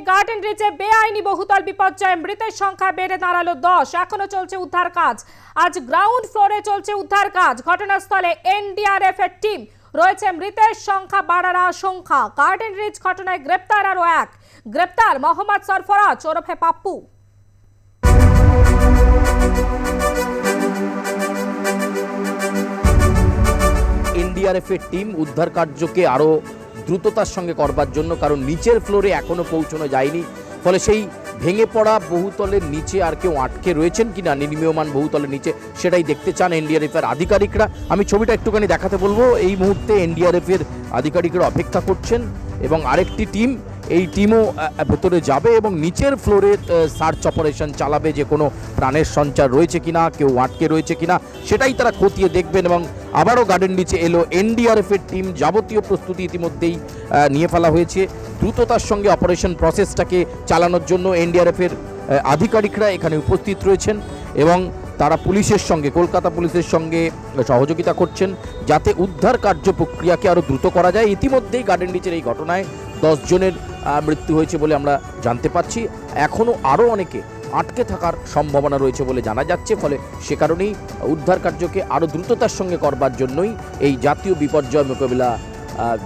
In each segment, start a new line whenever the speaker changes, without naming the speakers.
Garden রিচে বেআইনি বহুতল বিপর্যয়ে মৃতের সংখ্যা বেড়ে দাঁড়াল দশ। এখনও চলছে উদ্ধার কাজ। আজ গ্রাউন্ড ফ্লোরে চলছে উদ্ধার কাজ। ঘটনাস্থলে এনডিআরএফ এর টিম। রয়েছে মৃতের সংখ্যা বাড়ার আশঙ্কা। গার্ডেন রিচ ঘটনায় গ্রেপ্তার আরও এক। গ্রেপ্তার মোহাম্মদ সরফরাজ ওরফে পাপ্পু।
এনডিআরএফ এর টিম উদ্ধার কার্যকে আরও দ্রুততার সঙ্গে করবার জন্য, কারণ নিচের ফ্লোরে এখনও পৌঁছানো যায়নি। ফলে সেই ভেঙে পড়া বহুতলের নিচে আর কেউ আটকে রয়েছেন কি না নির্মীয়মান বহুতলের নিচে, সেটাই দেখতে চান এনডিআরএফ এর আধিকারিকরা। আমি ছবিটা একটুখানি দেখাতে বলব। এই মুহূর্তে এনডিআরএফ এর আধিকারিকরা অপেক্ষা করছেন এবং আরেকটি টিম এই টিমও ভেতরে যাবে এবং নিচের ফ্লোরে সার্চ অপারেশন চালাবে যে কোনো প্রাণের সঞ্চার রয়েছে কিনা কেউ আটকে রয়েছে কিনা সেটাই তারা খতিয়ে দেখবেন এবং আবারও গার্ডেন নিচে এলো এনডিআরএফের টিম যাবতীয় প্রস্তুতি ইতিমধ্যেই নিয়ে ফেলা হয়েছে। দ্রুততার সঙ্গে অপারেশন প্রসেসটাকে চালানোর জন্য এনডিআরএফের আধিকারিকরা এখানে উপস্থিত রয়েছেন এবং তারা পুলিশের সঙ্গে কলকাতা পুলিশের সঙ্গে সহযোগিতা করছেন যাতে উদ্ধার কার্য প্রক্রিয়াকে আরও দ্রুত করা যায়। ইতিমধ্যেই গার্ডেন রিচের এই ঘটনায় দশ জনের আহ, মৃত্যু হয়েছে বলে আমরা জানতে পারছি। এখনও আরও অনেকে আটকে থাকার সম্ভাবনা রয়েছে বলে জানা যাচ্ছে, ফলে সে কারণেই উদ্ধার কার্যকে আরও দ্রুততার সঙ্গে করবার জন্যই এই জাতীয় বিপর্যয় মোকাবিলা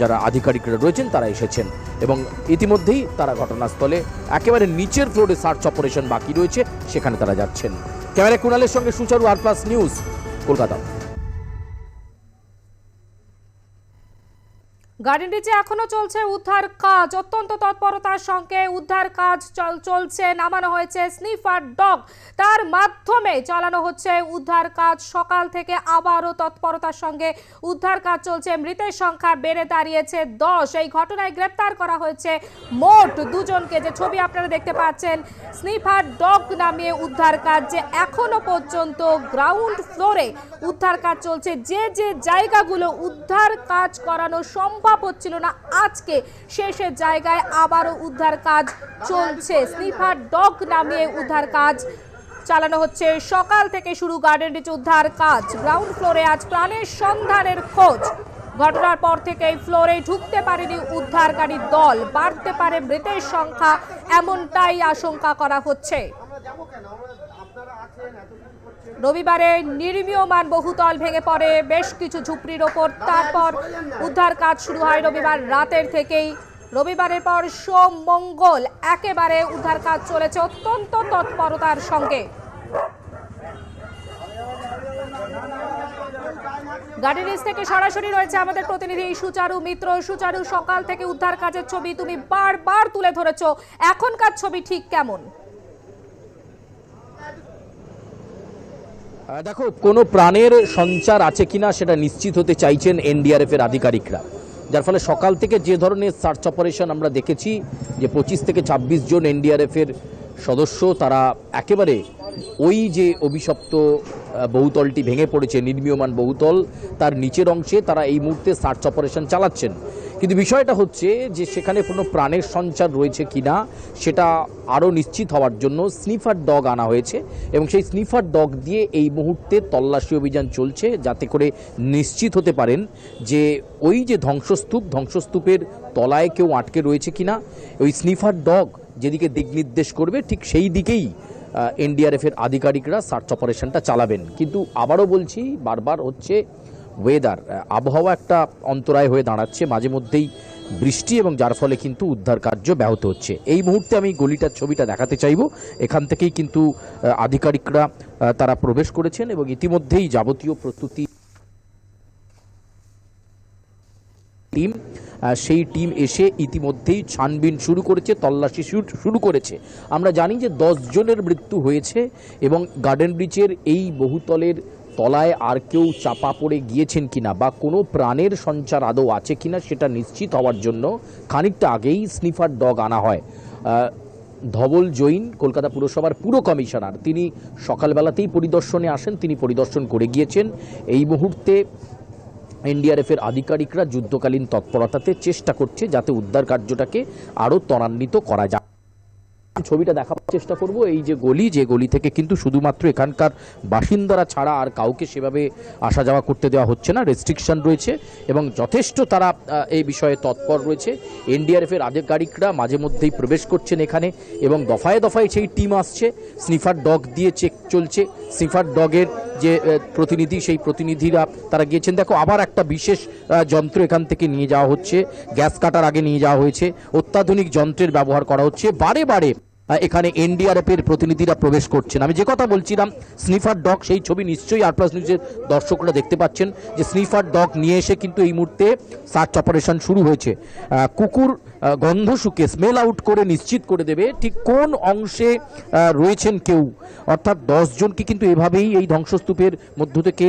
যারা আধিকারিকরা রয়েছেন তারা এসেছেন। এবং ইতিমধ্যেই তারা ঘটনাস্থলে একেবারে নিচের ফ্লোরে সার্চ অপারেশন বাকি রয়েছে, সেখানে তারা যাচ্ছেন। ক্যামেরা কুণালের সঙ্গে Sucharu R plus news, Kolkata.
Garden রিচে এখনও চলছে উদ্ধার কাজ। অত্যন্ত তৎপরতার সঙ্গে উদ্ধার কাজ চল- চলছে। নামানো হয়েছে স্নিফার ডগ। তার মাধ্যমে চালানো হচ্ছে উদ্ধার কাজ। সকাল থেকে আবারও তৎপরতার সঙ্গে উদ্ধার কাজ চলছে। মৃতের সংখ্যা বেড়ে দাঁড়িয়েছে দশ। এই ঘটনায় গ্রেপ্তার করা হয়েছে মোট দুজনকে। যে ছবি আপনারা দেখতে পাচ্ছেন, স্নিফার ডগ নামিয়ে উদ্ধার কাজ যে এখনও পর্যন্ত গ্রাউন্ড ফ্লোরে উদ্ধার কাজ চলছে। যে যে জায়গাগুলো উদ্ধার কাজ করানো সম্ভব হচ্ছিল না। আজকে শেষের জায়গায় আবারও উদ্ধার কাজ চলছে। স্নিফার ডগ নামিয়ে উদ্ধার কাজ চালানো হচ্ছে। সকাল থেকে শুরু গার্ডেন রিচ উদ্ধার কাজ। গ্রাউন্ড ফ্লোরে আজ প্রাণের সন্ধানের খোঁজ। ঘটনার পর থেকেই ফ্লোরে ঢুকতে পারেনি উদ্ধারকারী দল। বাড়তে পারে মৃতের সংখ্যা, এমনটাই আশঙ্কা করা হচ্ছে। রবিবারে নির্মীয়মান বহুতল ভেঙে পড়ে, বেশ কিছু ঝুপড়ির ওপর। তারপর উদ্ধার কাজ শুরু হয় রবিবার রাতের থেকেই। রবিবারের পর সোম মঙ্গল একেবারে উদ্ধার কাজ চলেছে অত্যন্ত তৎপরতার সঙ্গে। গার্ডেনিস থেকে সরাসরি রয়েছে আমাদের প্রতিনিধি সুচারু মিত্র। সুচারু, সকাল থেকে উদ্ধার কাজের ছবি তুমি বারবার তুলে ধরেছ। এখনকার ছবি ঠিক কেমন?
দেখো, কোনো প্রাণের সঞ্চার আছে কিনা সেটা নিশ্চিত হতে চাইছেন এনডিআরএফ এর আধিকারিকরা। যার ফলে সকাল থেকে যে ধরনের সার্চ অপারেশন আমরা দেখেছি, যে পঁচিশ থেকে ২৬ জন এনডিআরএফ এর সদস্য, তারা একেবারে ওই যে অভিশপ্ত বহুতলটি ভেঙে পড়েছে, নির্মীয়মান বহুতল, তার নিচের অংশে তারা এই মুহূর্তে সার্চ অপারেশন চালাচ্ছেন। কিন্তু বিষয়টা হচ্ছে যে সেখানে কোনো প্রাণের সঞ্চার রয়েছে কিনা, সেটা আরও নিশ্চিত হওয়ার জন্য স্নিফার ডগ আনা হয়েছে এবং সেই স্নিফার ডগ দিয়ে এই মুহূর্তে তল্লাশি অভিযান চলছে যাতে করে নিশ্চিত হতে পারেন যে ওই যে ধ্বংসস্তূপ, ধ্বংসস্তূপের তলায় কেউ আটকে রয়েছে কিনা। ওই স্নিফার ডগ যেদিকে দিক নির্দেশ করবে, ঠিক সেই দিকেই এনডিআরএফের আধিকারিকরা সার্চ অপারেশনটা চালাবেন। কিন্তু আবারও বলছি, বারবার হচ্ছে ওয়েদার আবহাওয়া একটা অন্তরায় হয়ে দাঁড়াচ্ছে, মাঝে মধ্যেই বৃষ্টি এবং যার ফলে কিন্তু উদ্ধার কার্য ব্যাহত হচ্ছে। এই মুহূর্তে আমি গলিটার ছবিটা দেখাতে চাইব। এখান থেকেই কিন্তু আধিকারিকরা তারা প্রবেশ করেছেন এবং ইতিমধ্যেই যাবতীয় প্রস্তুতি টিম সেই টিম এসে ইতিমধ্যেই ছানবিন শুরু করেছে, তল্লাশি শুরু- শুরু করেছে। আমরা জানি যে দশ জনের মৃত্যু হয়েছে এবং গার্ডেন ব্রিজের এই বহুতলের তলায় আর কেউ চাপা পড়ে গিয়েছেন কিনা বা কোনো প্রাণের সঞ্চার আদৌ আছে কিনা সেটা নিশ্চিত হওয়ার জন্য খানিকটা আগেই স্নিফার ডগ আনা হয়। ধবল জৈন, কলকাতা পুরসভার পুরো কমিশনার। তিনি সকালবেলাতেই পরিদর্শনে আসেন, তিনি পরিদর্শন করে গিয়েছেন। এই মুহূর্তে এনডিআরএফের আধিকারিকরা যুদ্ধকালীন তৎপরতাতে চেষ্টা করছে যাতে উদ্ধার কার্যটাকে আরও ত্বরান্বিত করা যায়। ছবিটা দেখার চেষ্টা করব। এই যে গলি যে গলি থেকে কিন্তু শুধুমাত্র এখানকার বাসিন্দারা ছাড়া আর কাউকে সেভাবে আসা যাওয়া করতে দেওয়া হচ্ছে না। রেস্ট্রিকশন রয়েছে এবং যথেষ্ট তারা এই বিষয়ে তৎপর রয়েছে। এনডিআরএফ এর আধিকারিকরা মাঝে মধ্যেই প্রবেশ করছেন এখানে এবং দফায় দফায় সেই টিম আসছে। স্নিফার ডগ দিয়ে চেক চলছে। স্নিফার ডগের যে প্রতিনিধি, সেই প্রতিনিধিরা তারা গিয়েছেন। দেখো, আবার একটা বিশেষ যন্ত্র এখান থেকে নিয়ে যাওয়া হচ্ছে। গ্যাস কাটার আগে নিয়ে যাওয়া হয়েছে। অত্যাধুনিক যন্ত্রের ব্যবহার করা হচ্ছে। বারে বারে এখানে এনডিআরএফ এর প্রতিনিধিরা প্রবেশ করছেন। আমি যে কথা বলছিলাম, স্নিফার ডগ, সেই ছবি নিশ্চয়ই আর প্লাস নিউজের দর্শকরা দেখতে পাচ্ছেন যে স্নিফার ডগ নিয়ে এসে কিন্তু এই মুহূর্তে সার্চ অপারেশন শুরু হয়েছে। কুকুর গন্ধ শুকে স্মেল আউট করে নিশ্চিত করে দেবে ঠিক কোন অংশে রয়েছেন কেউ। অর্থাৎ দশ জনকে কিন্তু এভাবেই এই ধ্বংসস্তূপের মধ্য থেকে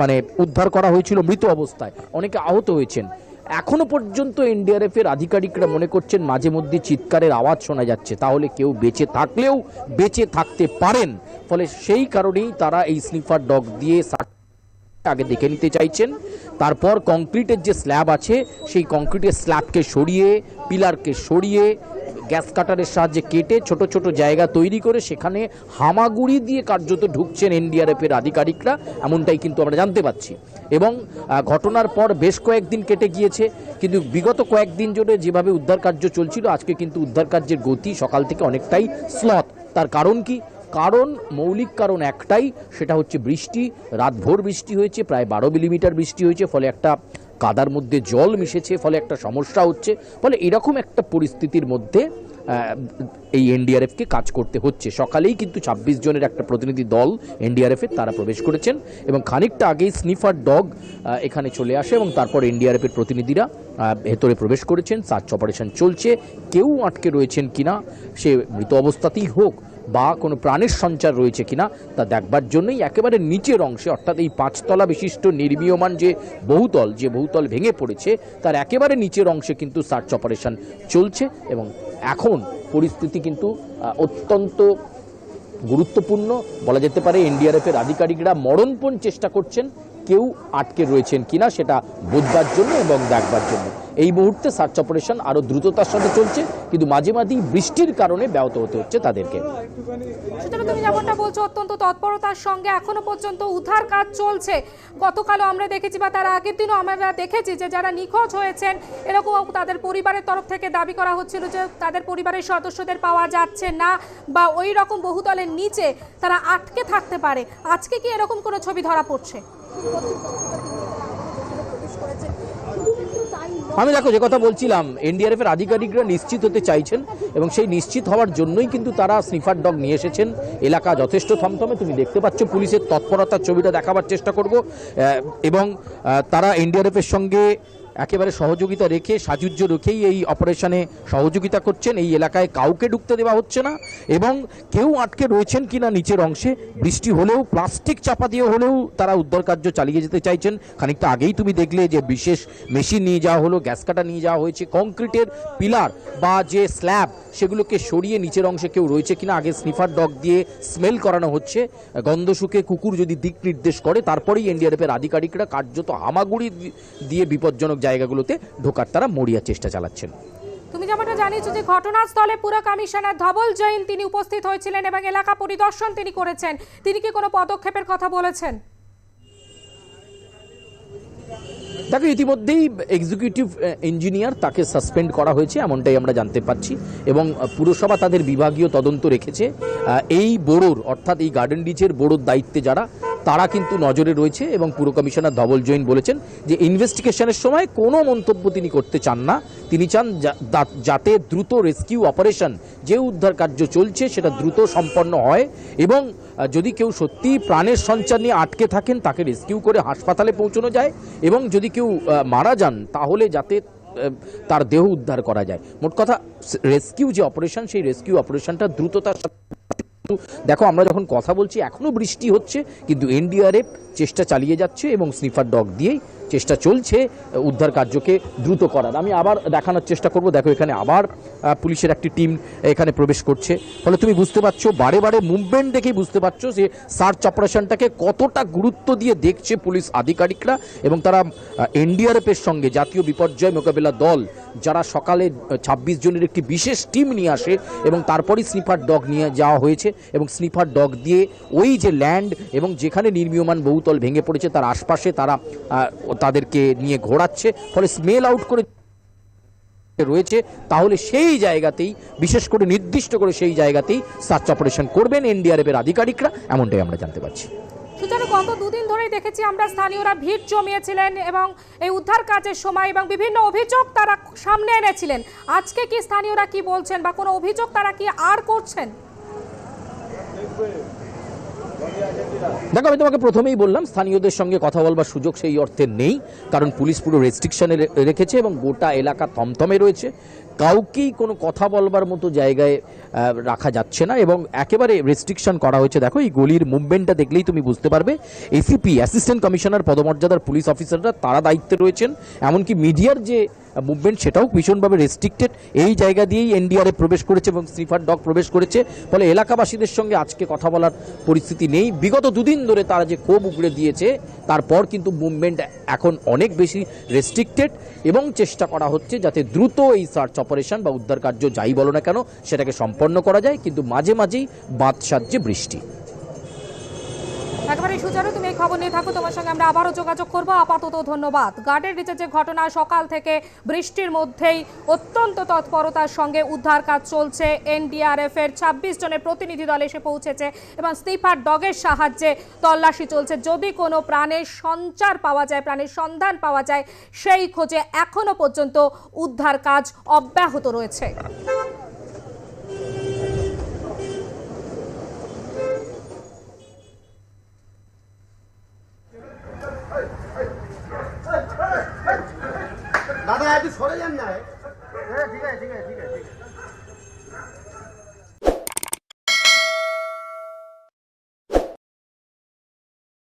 মানে উদ্ধার করা হয়েছিল মৃত অবস্থায়। অনেকে আহত হয়েছেন। এখনও পর্যন্ত এনডিআরএফ এর আধিকারিকরা মনে করছেন মাঝে মধ্যে চিৎকারের আওয়াজ শোনা যাচ্ছে। তাহলে কেউ বেঁচে থাকলেও বেঁচে থাকতে পারেন। ফলে সেই কারণেই তারা এই স্নিফার ডগ দিয়ে আগে দেখে নিতে চাইছেন। তারপর কংক্রিটের যে স্ল্যাব আছে, সেই কংক্রিটের স্ল্যাবকে সরিয়ে, পিলারকে সরিয়ে গ্যাস কাটারের সাহায্যে কেটে ছোট ছোট জায়গা তৈরি করে সেখানে হামাগুড়ি দিয়ে কার্যত ঢুকছেন এনডিআরএফ এর আধিকারিকরা, এমনটাই কিন্তু আমরা জানতে পাচ্ছি। এবং ঘটনার পর বেশ কয়েকদিন কেটে গিয়েছে, কিন্তু বিগত কয়েকদিন জুড়ে যেভাবে উদ্ধার কার্য চলছিল, আজকে কিন্তু উদ্ধার কার্যের গতি সকাল থেকে অনেকটাই স্লথ। তার কারণ কি? কারণ, মৌলিক কারণ একটাই, সেটা হচ্ছে বৃষ্টি। রাতভর বৃষ্টি হয়েছে, প্রায় বারো মিলিমিটার বৃষ্টি হয়েছে, ফলে একটা কাদার মধ্যে জল মিশেছে, ফলে একটা সমস্যা হচ্ছে। ফলে এরকম একটা পরিস্থিতির মধ্যে এই এনডিআরএফকে কাজ করতে হচ্ছে। সকালেই কিন্তু ছাব্বিশ জনের একটা প্রতিনিধি দল এনডিআরএফের তারা প্রবেশ করেছেন এবং খানিকটা আগেই স্নিফার ডগ এখানে চলে আসে এবং তারপর এনডিআরএফের প্রতিনিধিরা ভেতরে প্রবেশ করেছেন। সার্চ অপারেশন চলছে। কেউ আটকে রয়েছেন কিনা, সে মৃত অবস্থাতেই হোক বা কোনো প্রাণের সঞ্চার রয়েছে কিনা তা দেখবার জন্যই একেবারে নিচের অংশে, অর্থাৎ এই পাঁচতলা বিশিষ্ট নির্মীয়মান যে বহুতল যে বহুতল ভেঙে পড়েছে, তার একেবারে নিচের অংশে কিন্তু সার্চ অপারেশন চলছে এবং এখন পরিস্থিতি কিন্তু অত্যন্ত গুরুত্বপূর্ণ। বলা যেতে পারে এনডিআরএফের আধিকারিকরা মরণপণ চেষ্টা করছেন। কেউ আটকে রয়েছেন কিনা সেটা বুঝবার জন্য এবং দেখবার জন্য। এই মুহূর্তে সার্চ অপারেশন আরও দ্রুততার সাথে চলছে, কিন্তু মাঝে মাঝেই বৃষ্টির কারণে ব্যাহত হতে হচ্ছে তাদেরকে।
তুমি যেমনটা বলছো, অত্যন্ত তৎপরতার সঙ্গে এখনও পর্যন্ত উদ্ধার কাজ চলছে। গতকালও আমরা দেখেছি বা তার আগের দিনও আমরা দেখেছি যে যারা নিখোঁজ হয়েছেন এরকম তাদের পরিবারের তরফ থেকে দাবি করা হচ্ছিল যে তাদের পরিবারের সদস্যদের পাওয়া যাচ্ছে না বা ওই রকম বহুতলের নিচে তারা আটকে থাকতে পারে। আজকে কি এরকম কোনো ছবি ধরা পড়ছে?
আমি দেখো যে কথা বলছিলাম এনডিআরএফ এর আধিকারিকরা নিশ্চিত হতে চাইছেন এবং সেই নিশ্চিত হওয়ার জন্যই কিন্তু তারা স্নিফার ডগ নিয়ে এসেছেন। এলাকা যথেষ্ট থমথমে, তুমি দেখতে পাচ্ছ পুলিশের তৎপরতার ছবিটা দেখাবার চেষ্টা করব। এবং তারা এনডিআরএফ এর সঙ্গে একেবারে সহযোগিতা রেখে সাজুজ্য রেখেই এই অপারেশনে সহযোগিতা করছেন। এই এলাকায় কাউকে ঢুকতে দেওয়া হচ্ছে না এবং কেউ আটকে রয়েছেন কিনা নিচের অংশে। বৃষ্টি হলেও, প্লাস্টিক চাপা দিয়ে হলেও তারা উদ্ধার কার্য চালিয়ে যেতে চাইছেন। খানিকটা আগেই তুমি দেখলে যে বিশেষ মেশিন নিয়ে যাওয়া হলো, গ্যাস কাটা নিয়ে যাওয়া হয়েছে, কংক্রিটের পিলার বা যে স্ল্যাব, সেগুলোকে সরিয়ে নিচের অংশে কেউ রয়েছে কিনা, আগে স্নিফার ডগ দিয়ে স্মেল করানো হচ্ছে। গন্ধ শুকে কুকুর যদি দিক নির্দেশ করে, তারপরেই এনডিআরএফ এর আধিকারিকরা কার্যত হামাগুড়ি দিয়ে বিপজ্জনক জায়গাগুলোতে ঢোকার তারা মরিয়া চেষ্টা চালাচ্ছেন।
তুমি যেমনটা জানিয়েছো যে ঘটনাস্থলে পুরো কমিশনার ধবল জৈন তিনি উপস্থিত হয়েছিলেন এবং এলাকা পরিদর্শন তিনি করেছেন। তিনি কি কোনো পদক্ষেপের কথা বলেছেন?
দেখো ইতিমধ্যেই এক্সিকিউটিভ ইঞ্জিনিয়ার তাকে সাসপেন্ড করা হয়েছে এমনটাই আমরা জানতে পারছি এবং পুরসভা তাদের বিভাগীয় তদন্ত রেখেছে। এই বোড়োর অর্থাৎ এই গার্ডেন রিচের বোড়োর দায়িত্বে যারা তারা কিন্তু নজরে রয়েছে এবং পুর কমিশনার ধবল জৈন বলেছেন যে ইনভেস্টিগেশনের সময় কোনো মন্তব্য তিনি করতে চান না। তিনি চান যাতে দ্রুত রেস্কিউ অপারেশন যে উদ্ধার কার্য চলছে সেটা দ্রুত সম্পন্ন হয় এবং যদি কেউ সত্যি প্রাণের সঞ্চার নিয়ে আটকে থাকেন তাকে রেস্কিউ করে হাসপাতালে পৌঁছানো যায় এবং যদি কেউ মারা যান তাহলে যাতে তার দেহ উদ্ধার করা যায়। মোট কথা, রেস্কিউ যে অপারেশন সেই রেস্কিউ অপারেশনটা দ্রুততার সাথে দেখো, আমরা যখন কথা বলছি, এখনও বৃষ্টি হচ্ছে, কিন্তু এনডিআরএফ চেষ্টা চালিয়ে যাচ্ছে এবং স্নিফার ডগ দিয়েই চেষ্টা চলছে, উদ্ধার কার্যকে দ্রুত করার। আমি আবার দেখানোর চেষ্টা করব। দেখো এখানে আবার পুলিশের একটি টিম এখানে প্রবেশ করছে। ফলে তুমি বুঝতে পারছ, বারে বারে মুভমেন্ট দেখেই বুঝতে পারছ যে সার্চ অপারেশনটাকে কতটা গুরুত্ব দিয়ে দেখছে পুলিশ আধিকারিকরা এবং তারা এনডিআরএফের সঙ্গে জাতীয় বিপর্যয় মোকাবিলা দল, যারা সকালে ছাব্বিশ জনের একটি বিশেষ টিম নিয়ে আসে এবং তারপরেই স্নিফার ডগ নিয়ে যাওয়া হয়েছে এবং স্নিফার ডগ দিয়ে ওই যে ল্যান্ড এবং যেখানে নির্মীয়মান বহুতল ভেঙে পড়েছে, তার আশপাশে তারা তাদেরকে নিয়ে ঘোরাচ্ছে, ফলে স্মেল আউট করে রয়েছে, তাহলে সেই জায়গাতেই, বিশেষ করে নির্দিষ্ট করে সেই জায়গাতেই সার্চ অপারেশন করবেন এনডিআরএফ এর আধিকারিকরা, এমনটাই আমরা জানতে পারছি।
সুতরাং গত দুদিন ধরেই দেখেছি আমরা স্থানীয়রা ভিড় জমিয়েছিলেন এবং এই উদ্ধার কাজের সময় এবং বিভিন্ন অভিযোগ তারা সামনে এনেছিলেন। আজকে কি স্থানীয়রা কি বলছেন বা কোনো অভিযোগ তারা কি আর করছেন?
দেখো, আমি তোমাকে প্রথমেই বললাম, স্থানীয়দের সঙ্গে কথা বলবার সুযোগ সেই অর্থে নেই, কারণ পুলিশ পুরো রেস্ট্রিকশনে রেখেছে এবং গোটা এলাকা থমথমে রয়েছে। কাউকেই কোনো কথা বলবার মতো জায়গায় রাখা যাচ্ছে না এবং একেবারে রেস্ট্রিকশন করা হয়েছে। দেখো, এই গলির মুভমেন্টটা দেখলেই তুমি বুঝতে পারবে এসিপি অ্যাসিস্ট্যান্ট কমিশনার পদমর্যাদার পুলিশ অফিসাররা তারা দায়িত্বে রয়েছেন, এমনকি মিডিয়ার যে মুভমেন্ট সেটাও ভীষণভাবে রেস্ট্রিক্টেড এই জায়গা দিয়েই এনডিআরএফ প্রবেশ করেছে এবং স্নিফার ডগ প্রবেশ করেছে। ফলে এলাকাবাসীদের সঙ্গে আজকে কথা বলার পরিস্থিতি নেই। বিগত দুদিন ধরে তারা যে ক্ষোভ উগড়ে দিয়েছে, তারপর কিন্তু মুভমেন্ট এখন অনেক বেশি রেস্ট্রিক্টেড এবং চেষ্টা করা হচ্ছে যাতে দ্রুত এই সার্চ অপারেশন বা উদ্ধার কার্য যাই বলো না কেন, সেটাকে সম্পন্ন করা যায়। কিন্তু মাঝে মাঝেই বাদ সাজ্যে বৃষ্টি।
একেবারে সুচারু, তুমি এই খবর নিয়ে থাকো, তোমার সঙ্গে আমরা আবারও যোগাযোগ করব। আপাতত ধন্যবাদ। গার্ডের নিচে যে ঘটনা, সকাল থেকে বৃষ্টির মধ্যেই অত্যন্ত তৎপরতার সঙ্গে উদ্ধার কাজ চলছে এনডিআরএফ এর। ছাব্বিশ জনের প্রতিনিধি দল এসে পৌঁছেছে এবং স্নিপার ডগের সাহায্যে তল্লাশি চলছে। যদি কোনো প্রাণের সঞ্চার পাওয়া যায়, প্রাণের সন্ধান পাওয়া যায়, সেই খোঁজে এখনও পর্যন্ত উদ্ধার কাজ অব্যাহত রয়েছে।